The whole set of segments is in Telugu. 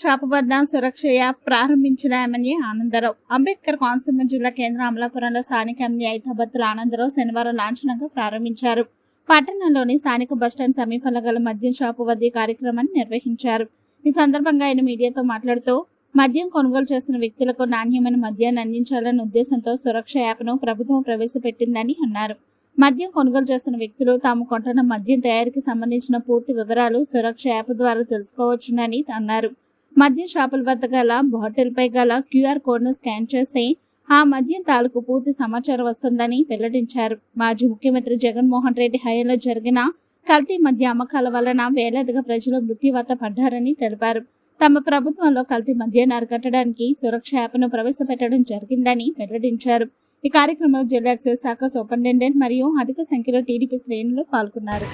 షాపు వద్ద సురక్ష యాప్ ప్రారంభించిన ఎమ్మెల్యే ఆనందరావు. అంబేద్కర్ కోనసీమ జిల్లా కేంద్ర అమలాపురంలో స్థానిక ఎమ్మెల్యే ఐతాబత్తుల ఆనందరావు శనివారం లాంఛనంగా ప్రారంభించారు. పట్టణంలోని స్థానిక బస్టాండ్ సమీపంలో గల మద్యం షాపు వద్ద కార్యక్రమాన్ని నిర్వహించారు. ఈ సందర్భంగా ఆయన మీడియాతో మాట్లాడుతూ మద్యం కొనుగోలు చేస్తున్న వ్యక్తులకు నాణ్యమైన మద్యాన్ని అందించాలన్న ఉద్దేశంతో సురక్ష యాప్ను ప్రభుత్వం ప్రవేశపెట్టిందని అన్నారు. మద్యం కొనుగోలు చేస్తున్న వ్యక్తులు తాము కొంటున్న మద్యం తయారీకి సంబంధించిన పూర్తి వివరాలు సురక్ష యాప్ ద్వారా తెలుసుకోవచ్చునని అన్నారు. మద్యం షాపుల వద్ద గల బాటిల్పై గల క్యూఆర్ కోడ్ను స్కాన్ చేస్తే ఆ మద్యం తాలూకు పూర్తి సమాచారం వస్తుందని వెల్లడించారు. మాజీ ముఖ్యమంత్రి జగన్మోహన్ రెడ్డి హయాంలో జరిగిన కల్తీ మద్య అమ్మకాల వలన వేలాదిగా ప్రజలు మృత్యువాత పడ్డారని తెలిపారు. తమ ప్రభుత్వంలో కల్తీ మద్యాన్ని అరికట్టడానికి సురక్ష యాప్ను ప్రవేశపెట్టడం జరిగిందని వెల్లడించారు. ఈ కార్యక్రమంలో జిల్లా ఎక్సైజ్ శాఖ సూపరింటెండెంట్ మరియు అధిక సంఖ్యలో టీడీపీ శ్రేణులు పాల్గొన్నారు.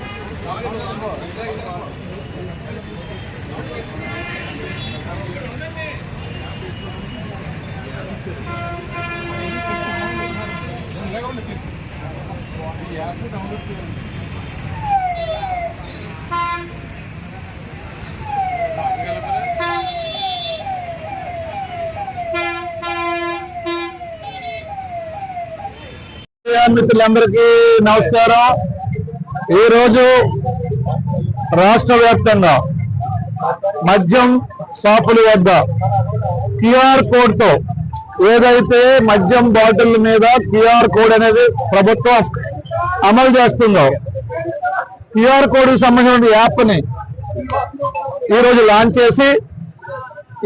మీడియా మిత్రులందరికీ నమస్కారం. ఈ రోజు రాష్ట్ర వ్యాప్తంగా మద్యం షాపుల వద్ద క్యూఆర్ కోడ్తో ఏదైతే మద్యం బాటిల్ మీద క్యూఆర్ కోడ్ అనేది ప్రభుత్వం అమలు చేస్తుందో క్యూఆర్ కోడ్కి సంబంధించిన యాప్ని ఈరోజు లాంచ్ చేసి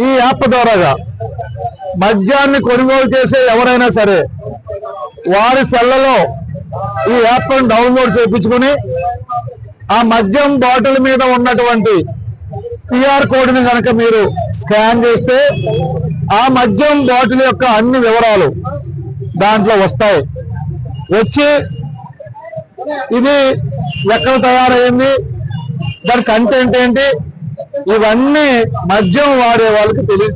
ఈ యాప్ ద్వారాగా మద్యాన్ని కొనుగోలు చేసే ఎవరైనా సరే వారి సెల్లలో ఈ యాప్ను డౌన్లోడ్ చేయించుకుని ఆ మద్యం బాటిల్ మీద ఉన్నటువంటి క్యూఆర్ కోడ్ని కనుక మీరు స్కాన్ చేస్తే ఆ మద్యం బాటిల్ యొక్క అన్ని వివరాలు దాంట్లో వస్తాయి. వచ్చి ఇది ఎక్కడ తయారైంది? దాని కంటెంట్ ఏంటి? ఇవన్నీ మద్యం వాడే వాళ్ళకి తెలియ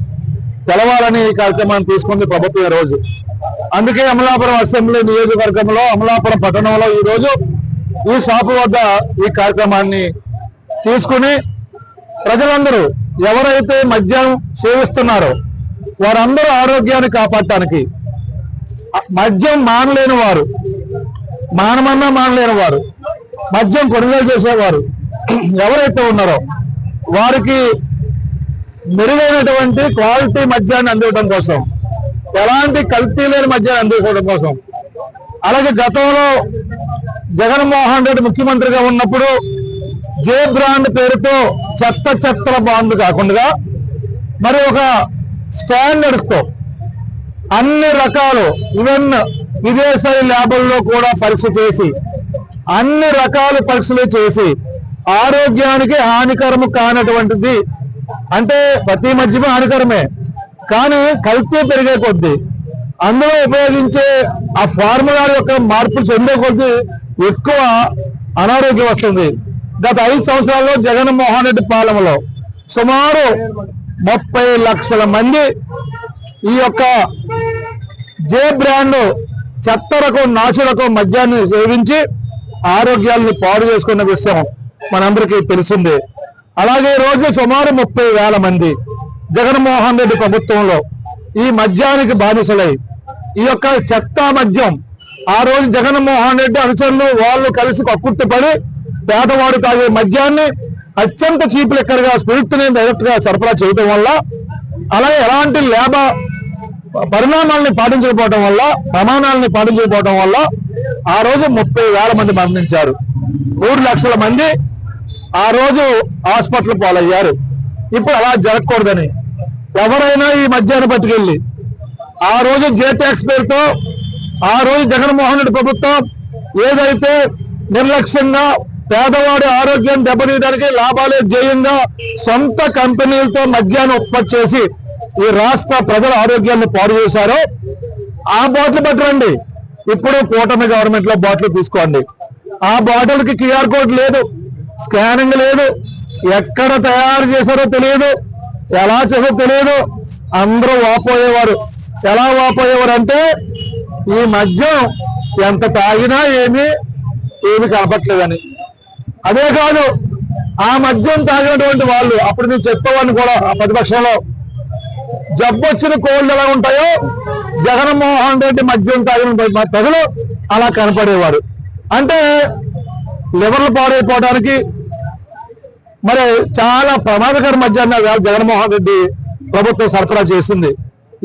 తెలవాలని ఈ కార్యక్రమాన్ని తీసుకుంది ప్రభుత్వం ఈరోజు అందుకే అమలాపురం అసెంబ్లీ నియోజకవర్గంలో అమలాపురం పట్టణంలో ఈ రోజు ఈ షాపు వద్ద ఈ కార్యక్రమాన్ని తీసుకుని ప్రజలందరూ ఎవరైతే మద్యం సేవిస్తున్నారో వారందరూ ఆరోగ్యాన్ని కాపాడటానికి మద్యం మానలేని వారు మానమన్నా మానలేని వారు మద్యం కొనుగోలు చేసేవారు ఎవరైతే ఉన్నారో వారికి మెరుగైనటువంటి క్వాలిటీ మద్యాన్ని అందించడం కోసం ఎలాంటి కల్తీ లేని మధ్య అందించడం కోసం. అలాగే గతంలో జగన్మోహన్ రెడ్డి ముఖ్యమంత్రిగా ఉన్నప్పుడు జే బ్రాండ్ పేరుతో చెత్త చెత్తల బాండ్ కాకుండా మరి ఒక స్టాండర్డ్స్తో అన్ని రకాలు ఈవెన్ విదేశీ ల్యాబుల్లో కూడా పరీక్ష చేసి అన్ని రకాల పరీక్షలు చేసి ఆరోగ్యానికి హానికరము కానటువంటిది అంటే ప్రతి మధ్యమే హానికరమే. కానీ కల్తీ పెరిగే కొద్దీ అందులో ఉపయోగించే ఆ ఫార్ములా యొక్క మార్పులు చెందే కొద్దీ ఎక్కువ అనారోగ్యం వస్తుంది. గత ఐదు సంవత్సరాల్లో జగన్మోహన్ రెడ్డి పాలనలో సుమారు ముప్పై లక్షల మంది ఈ యొక్క జే బ్రాండ్ చెత్త రకం మద్యాన్ని సేవించి ఆరోగ్యాన్ని పాడు చేసుకున్న విషయం మనందరికీ తెలిసిందే. అలాగే ఈ రోజు సుమారు ముప్పై వేల మంది జగన్మోహన్ రెడ్డి ప్రభుత్వంలో ఈ మద్యానికి బానిసలై ఈ యొక్క చెత్త మద్యం ఆ రోజు జగన్మోహన్ రెడ్డి అనుచరులు వాళ్ళు కలిసి కక్కుర్తిపడి పేదవాడు తాగే మద్యాన్ని అత్యంత చీప్ లెక్కలుగా స్పిరిట్ని డైరెక్ట్గా డైరెక్ట్గా సరఫరా చేయడం వల్ల అలాగే ఎలాంటి లేబ పరిణామాలని పాటించకపోవడం వల్ల ప్రమాణాలని పాటించకపోవడం వల్ల ఆ రోజు ముప్పై వేల మంది మరణించారు. మూడు లక్షల మంది ఆ రోజు హాస్పిటల్ పాలయ్యారు. ఇప్పుడు అలా జరగకూడదని ఎవరైనా ఈ మధ్యాహ్నం పట్టుకెళ్ళి. ఆ రోజు జే ట్యాక్స్ పేరుతో ఆ రోజు జగన్మోహన్ రెడ్డి ప్రభుత్వం ఏదైతే నిర్లక్ష్యంగా పేదవాడి ఆరోగ్యం దెబ్బతీయడానికి లాభాలే జయంగా సొంత కంపెనీలతో మద్యాన్ని ఉత్పత్తి చేసి ఈ రాష్ట్ర ప్రజల ఆరోగ్యాన్ని పాడు చేశారో ఆ బాటిల్ పట్టరండి. ఇప్పుడు కూటమి గవర్నమెంట్లో బాటిల్ తీసుకోండి. ఆ బాటిల్కి క్యూఆర్ కోడ్ లేదు స్కానింగ్ లేదు ఎక్కడ తయారు చేశారో తెలియదు. ఎలా చేసో తెలియదు అందరూ వాపోయేవారు. ఎలా వాపోయేవారు అంటే ఈ మద్యం ఎంత తాగినా ఏమి ఏమి కనపట్లేదని. అదే కాదు ఆ మద్యం తాగినటువంటి వాళ్ళు అప్పుడు నేను చెప్పేవాడిని కూడా ఆ ప్రతిపక్షంలో జబ్బొచ్చిన కోళ్ళు ఎలా ఉంటాయో జగన్మోహన్ రెడ్డి మద్యం తాగిన ప్రజలు అలా కనపడేవారు. అంటే లివర్లు పాడైపోవడానికి మరి చాలా ప్రమాదకర మధ్యాహ్న జగన్మోహన్ రెడ్డి ప్రభుత్వం సరఫరా చేసింది.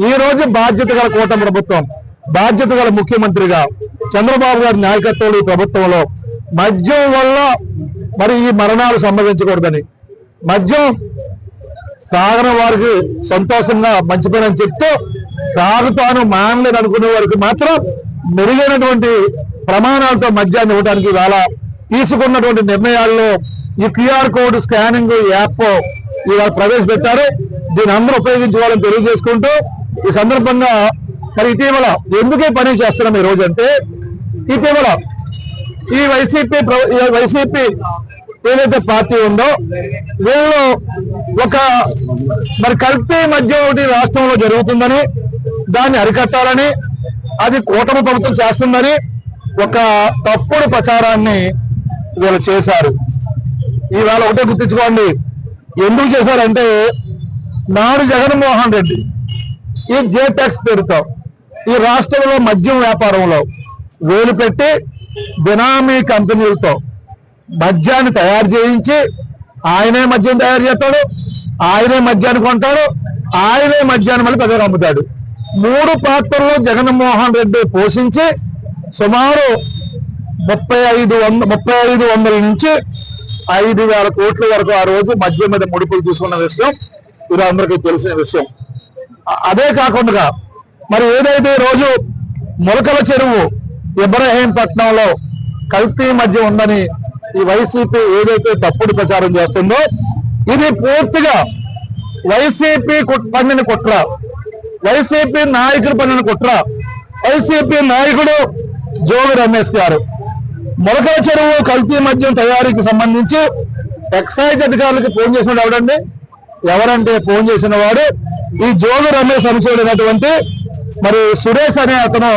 ఈ రోజు బాధ్యత గల కూటమి ప్రభుత్వం బాధ్యత గల ముఖ్యమంత్రిగా చంద్రబాబు గారి నాయకత్వంలో ఈ ప్రభుత్వంలో మద్యం వల్ల మరి ఈ మరణాలు సంభవించకూడదని మద్యం తాగని వారికి సంతోషంగా మంచి పని అని చెప్తూ తాగుతాను మానలేదు అనుకునే వారికి మాత్రం మెరుగైనటువంటి ప్రమాణాలతో మద్యాన్ని ఇవ్వడానికి ఇవాళ తీసుకున్నటువంటి నిర్ణయాల్లో ఈ క్యూఆర్ కోడ్ స్కానింగ్ యాప్ ఇవాళ ప్రవేశపెట్టారు. దీని అందరూ ఉపయోగించుకోవాలని తెలియజేసుకుంటూ ఈ సందర్భంగా మరి ఇటీవల ఎందుకే పని చేస్తున్నాం ఈ రోజు అంటే ఇటీవల ఈ వైసీపీ ప్ర- వైసీపీ ఏదైతే పార్టీ ఉందో వీళ్ళు ఒక మరి కల్తీ మధ్య ఒకటి రాష్ట్రంలో జరుగుతుందని దాన్ని అరికట్టాలని అది కూటమి ప్రభుత్వం చేస్తుందని ఒక తప్పుడు ప్రచారాన్ని వీళ్ళు చేశారు. ఈవేళ ఒకటే గుర్తించుకోండి. ఎందుకు చేశారంటే నాడు జగన్మోహన్ రెడ్డి ఈ జే ట్యాక్స్ పేరుతో ఈ రాష్ట్రంలో మద్యం వ్యాపారంలో వేలు పెట్టి బినామీ కంపెనీలతో మద్యాన్ని తయారు చేయించి ఆయనే మద్యం తయారు చేస్తాడు ఆయనే మద్యాన్ని కొంటాడు ఆయనే మద్యాన్ని మళ్ళీ పెద్దగా అమ్ముతాడు. మూడు పాత్రలు జగన్మోహన్ రెడ్డి పోషించి సుమారు ముప్పై ఐదు వంద ముప్పై ఐదు వందల నుంచి ఐదు వేల కోట్ల వరకు ఆ రోజు మద్యం మీద ముడుపులు తీసుకున్న విషయం ఇది అందరికీ తెలిసిన విషయం. అదే కాకుండా మరి ఏదైతే రోజు మొలకల చెరువు ఇబ్రహీంపట్నంలో కల్తీ మధ్య ఉందని ఈ వైసీపీ ఏదైతే తప్పుడు ప్రచారం చేస్తుందో ఇది పూర్తిగా వైసీపీ కుట్- పండిన కుట్ర. వైసీపీ నాయకుడు పండిన కుట్ర. వైసీపీ నాయకుడు జోగి రమేష్ గారు. మొలకల చెరువు కల్తీ మద్యం తయారీకి సంబంధించి ఎక్సైజ్ అధికారులకు ఫోన్ చేసిన ఎవడండి? ఎవరంటే ఫోన్ చేసిన వాడు ఈ జోగి రమేష్ అనుచరుడైనటువంటి మరి సురేష్ అనే అతను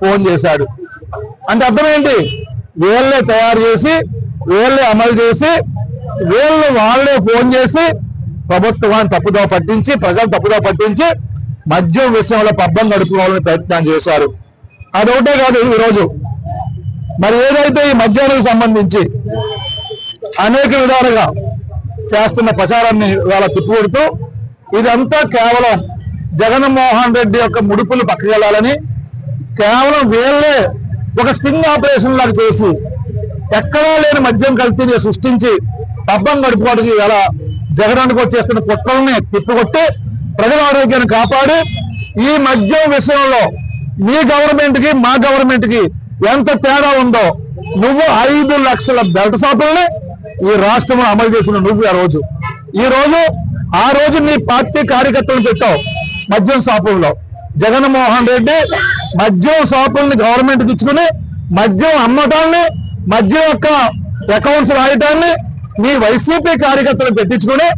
ఫోన్ చేశాడు. అంటే అర్థం ఏంటి? వీళ్ళే తయారు చేసి వీళ్ళే అమలు చేసి వీళ్ళు వాళ్ళే ఫోన్ చేసి ప్రభుత్వాన్ని తప్పుదో పట్టించి ప్రజలు తప్పుదో పట్టించి మద్యం విషయంలో పబ్బం గడుపుకోవాలని ప్రయత్నం చేశారు. అదొకటే కాదు ఈరోజు. మరి ఏదైతే ఈ మద్యానికి సంబంధించి అనేక విధాలుగా చేస్తున్న ప్రచారాన్ని ఇవాళ తిప్పుకొడుతూ ఇదంతా కేవలం జగన్మోహన్ రెడ్డి యొక్క ముడుపులు పక్కకెళ్ళాలని కేవలం వీళ్ళే ఒక స్టింగ్ ఆపరేషన్ లాగా చేసి ఎక్కడా లేని మద్యం కల్తీని సృష్టించి పబ్బం గడుపుకోవడానికి ఇలా జగనానికి వచ్చేస్తున్న కుట్రల్ని తిప్పుకొట్టి ప్రజల ఆరోగ్యాన్ని కాపాడి ఈ మద్యం విషయంలో మీ గవర్నమెంట్కి మా గవర్నమెంట్కి ఎంత తేడా ఉందో నువ్వు ఐదు లక్షల బెల్ట్ షాపుల్ని ఈ రాష్ట్రంలో అమలు చేసిన నువ్వు ఆ రోజు. ఈ రోజు ఆ రోజు నీ పార్టీ కార్యకర్తలు పెట్టావు మద్యం షాపుల్లో. జగన్మోహన్ రెడ్డి మద్యం షాపుల్ని గవర్నమెంట్ ఇచ్చుకుని మద్యం అమ్మటాన్ని మద్యం యొక్క అకౌంట్స్ రాయటాన్ని మీ వైసీపీ కార్యకర్తలు పెట్టించుకుని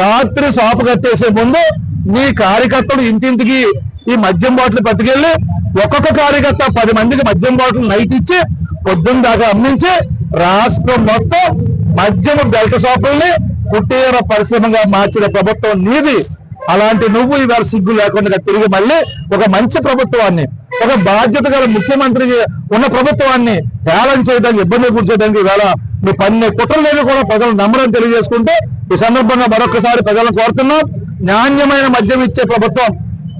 రాత్రి షాపు కట్టేసే ముందు మీ కార్యకర్తలు ఇంటింటికి ఈ మద్యం బాటిల్ పట్టుకెళ్ళి ఒక్కొక్క కార్యకర్త పది మందికి మద్యం బాటిల్ నైట్ ఇచ్చి పొద్దున్న దాకా అమ్మించి రాష్ట్రం మొత్తం మద్యం బెల్ట్ షాపుల్ని కుటీర పరిశ్రమగా మార్చిన ప్రభుత్వం నీది. అలాంటి నువ్వు ఇవాళ సిగ్గు లేకుండా తిరిగి మళ్ళీ ఒక మంచి ప్రభుత్వాన్ని ఒక బాధ్యత గల ముఖ్యమంత్రి ఉన్న ప్రభుత్వాన్ని హేళన చేయడానికి ఇబ్బంది కూర్చోడానికి ఇవాళ మీ పన్ని కుట్రలేని కూడా ప్రజలు నమ్మడం తెలియజేసుకుంటే ఈ సందర్భంగా మరొకసారి ప్రజలను కోరుతున్నాం. నాణ్యమైన మద్యం ఇచ్చే ప్రభుత్వం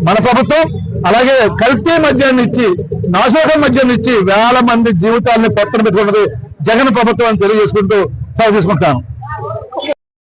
మన ప్రభుత్వం అలాగే కల్తీ మద్యాన్ని ఇచ్చి నాశోక మద్యాన్ని ఇచ్చి వేల మంది జీవితాన్ని పక్కన పెట్టుకున్నది జగన్ ప్రభుత్వం అని తెలియజేసుకుంటూ సెలవు తీసుకుంటాను.